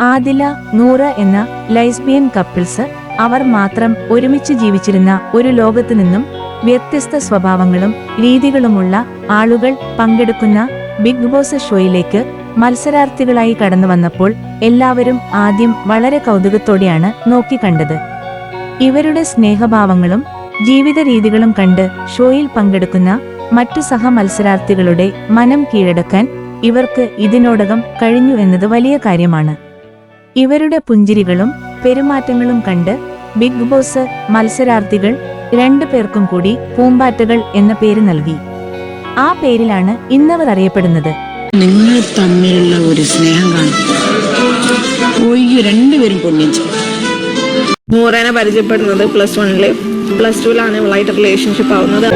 ആദില നൂറ എന്ന ലൈസ്ബിയൻ കപ്പിൾസ് അവർ മാത്രം ഒരുമിച്ച് ജീവിച്ചിരുന്ന ഒരു ലോകത്തു നിന്നും വ്യത്യസ്ത സ്വഭാവങ്ങളും രീതികളുമുള്ള ആളുകൾ പങ്കെടുക്കുന്ന ബിഗ് ബോസ് ഷോയിലേക്ക് മത്സരാർത്ഥികളായി കടന്നു വന്നപ്പോൾ എല്ലാവരും ആദ്യം വളരെ കൗതുകത്തോടെയാണ് നോക്കിക്കണ്ടത്. ഇവരുടെ സ്നേഹഭാവങ്ങളും ജീവിത രീതികളും കണ്ട് ഷോയിൽ പങ്കെടുക്കുന്ന മറ്റു സഹ മത്സരാർത്ഥികളുടെ മനം കീഴടക്കാൻ ഇവർക്ക് ഇതിനോടകം കഴിഞ്ഞു എന്നത് വലിയ കാര്യമാണ്. ഇവരുടെ പുഞ്ചിരികളും പെരുമാറ്റങ്ങളും കണ്ട് ബിഗ് ബോസ് മത്സരാർത്ഥികൾ രണ്ടു പേർക്കും കൂടി പൂമ്പാറ്റകൾ എന്ന പേര് നൽകി. ആ പേരിലാണ് ഇന്നവർ അറിയപ്പെടുന്നത്. നിങ്ങൾ തമ്മിലുള്ള ഒരു സ്നേഹം പരിചയപ്പെടുന്നത് പ്ലസ് വണ്ണിൽ പ്ലസ് ടുവിലാണ് റിലേഷൻഷിപ്പ് ആവുന്നത്.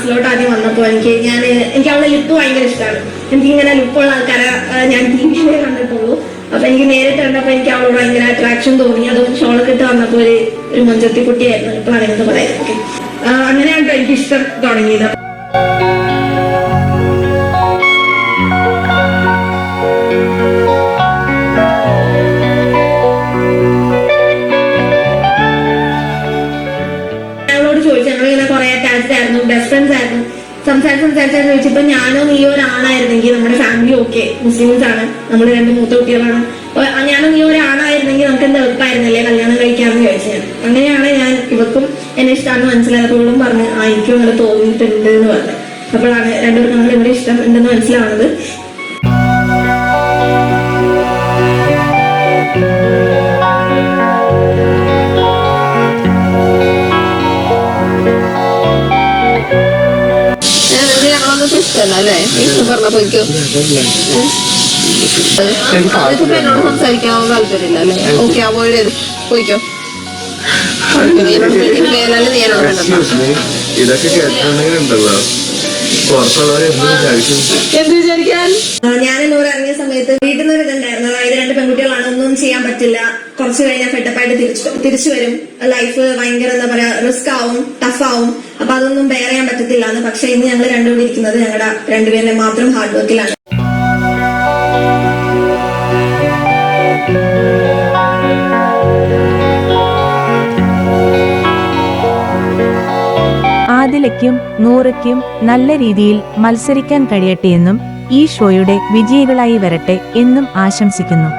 ക്ലാസ്സിലോട്ട് ആദ്യം വന്നപ്പോൾ എനിക്ക് ഞാൻ എനിക്ക് അവളുടെ ലിപ്പ് ഭയങ്കര ഇഷ്ടമാണ് എനിക്ക് ഇങ്ങനെ ലിപ്പുള്ള ആൾക്കാരെ ഞാൻ ടി കണ്ടിട്ടുള്ളൂ. അപ്പൊ എനിക്ക് നേരിട്ട് കണ്ടപ്പോൾ എനിക്ക് അവളോട് ഭയങ്കര അട്രാക്ഷൻ തോന്നി. അത് ഷോളൊക്കെ ഇട്ട് വന്നപ്പോൾ ഒരു ഒരു മൊഞ്ചത്തി കുട്ടിയായിരുന്നു. ഇപ്പോഴാണ് എന്ന് പറയാം. ഓക്കെ അങ്ങനെയാണ് എനിക്ക് ഇഷ്ടം തുടങ്ങിയത്. ആയിരുന്നു ബെസ്റ്റ് ഫ്രണ്ട്സ് ആയിരുന്നു. സംസാരിച്ച് സംസാരിച്ചാൽ ചോദിച്ചപ്പോ ഞാനോ നീ ഒരാണായിരുന്നെങ്കിൽ നമ്മുടെ ഫാമിലി ഓക്കെ മുസ്ലിംസ് ആണ്. നമ്മൾ രണ്ട് മൂത്ത കുട്ടികളാണ്. ഞാനോ നീ ഒരാണായിരുന്നെങ്കിൽ നമുക്ക് എന്താ എളുപ്പമായിരുന്നില്ലേ കല്യാണം കഴിക്കാമെന്ന് ചോദിച്ചു ഞാൻ. അങ്ങനെയാണ് ഞാൻ ഇവക്കും എന്നെ ഇഷ്ടമാണ് മനസ്സിലായപ്പോഴും പറഞ്ഞ് പറഞ്ഞു ആ എനിക്കും അങ്ങനെ തോന്നിയിട്ടുണ്ട് എന്ന് പറഞ്ഞു. അപ്പോഴാണ് രണ്ടുപേർക്കും നമ്മൾ ഇവിടെ ഇഷ്ടം ഉണ്ടെന്ന് മനസ്സിലാവുന്നത്. അതിപ്പോ എന്നോട് സംസാരിക്കാൻ താല്പര്യമില്ല അല്ലേ? ഓക്കെ അവോയ്ഡ് ചെയ്ത്. പോയിക്കോ. ഇതൊക്കെ കേട്ടിട്ടുണ്ടെങ്കിൽ ഉണ്ടല്ലോ വിചാരിക്കാൻ? ഞാൻ എന്നോട് ഇറങ്ങിയ സമയത്ത് വീട്ടിൽ നിന്ന് ഒരു ഇതുണ്ടായിരുന്നു അതായത് രണ്ട് പെൺകുട്ടികളാണ്. ഒന്നും ചെയ്യാൻ പറ്റില്ല. കുറച്ച് കഴിഞ്ഞാൽ ഫെട്ടപ്പായിട്ട് തിരിച്ചു തിരിച്ചു വരും. ലൈഫ് ഭയങ്കര എന്താ പറയാ റിസ്ക് ആവും ടഫ് ആവും. അപ്പൊ അതൊന്നും ബെയർ ചെയ്യാൻ പറ്റത്തില്ല എന്ന് പക്ഷെ ഇന്ന് ഞങ്ങൾ രണ്ടുപേരും ഇരിക്കുന്നത് ഞങ്ങളുടെ രണ്ടുപേരുടെ മാത്രം ഹാർഡ് വർക്കിലാണ് ആദിലയ്ക്കും നൂറയ്ക്കും നല്ല രീതിയിൽ മത്സരിക്കാൻ കഴിയട്ടെ എന്നും ഈ ഷോയുടെ വിജയികളായി വരട്ടെ എന്നും ആശംസിക്കുന്നു.